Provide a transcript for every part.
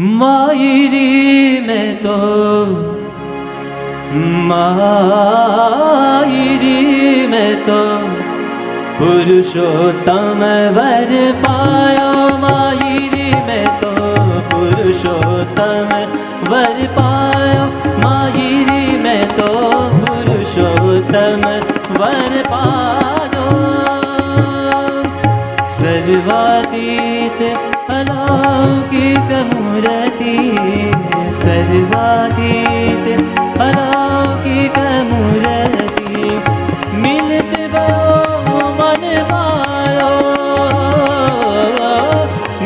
मायरी में तो मायरी तो पुरुषोत्तम वर पायो। मायरी में तो पुरुषोत्तम वर पायो। मायरी पुरुषोत्तम वर पायो। सर्वातीत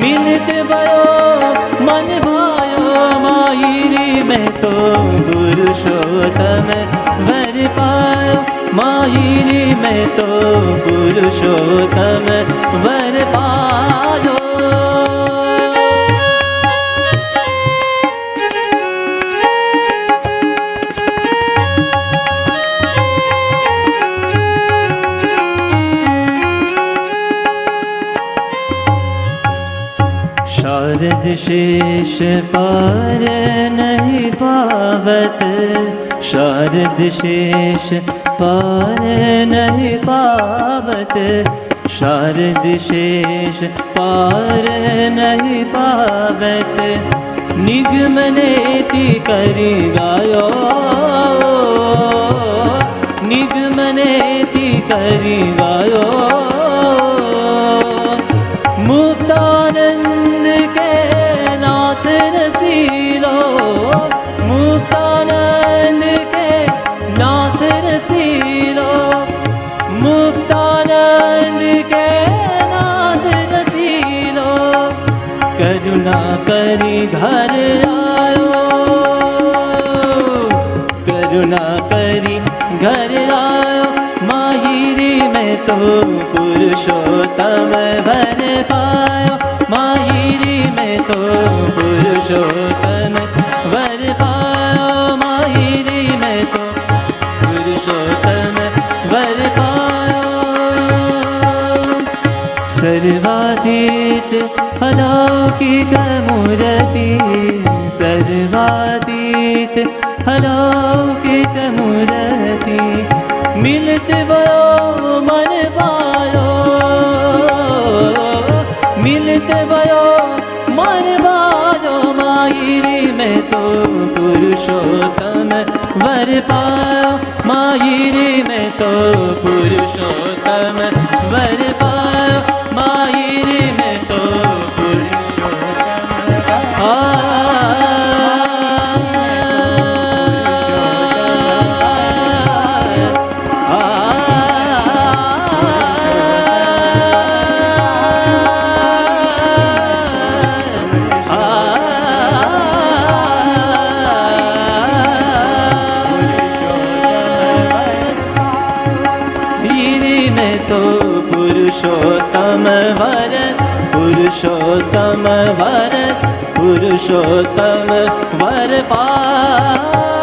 भयो मन भयो मायरी में पुरुषोत्तम वर पायो। मायरी में पुरुषोत्तम वर पायो शारद शेष पार नहीं पावत। शारद शेष पार नहीं पावत। शारद शेष पार नहीं पावत। निगमनेति करि गायो निगमनेति करि गायो मुक्तानंद के नाथ रसीलो। मुक्तानंद के नाथ रसीलो। मुक्तानंद के नाथ रसीलो। करुणा करी घर आयो। करुणा करी घर आयो तो पुरुषोत्तम वर पायो। माहिरी में तो पुरुषोत्तम वर पायो। माहिरी में तो पुरुषोत्तम वर पायो। सर्वातीत अलौकिक मूर्ति, सर्वातीत अलौकिक मूर्ति, मिलत भयो तो पुरुषोत्तम वर पायो मायरी में तो पुरुषोत्तम તો પુરુષોત્તમ વર પુરુષોત્તમ વર પુરુષોત્તમ વર પા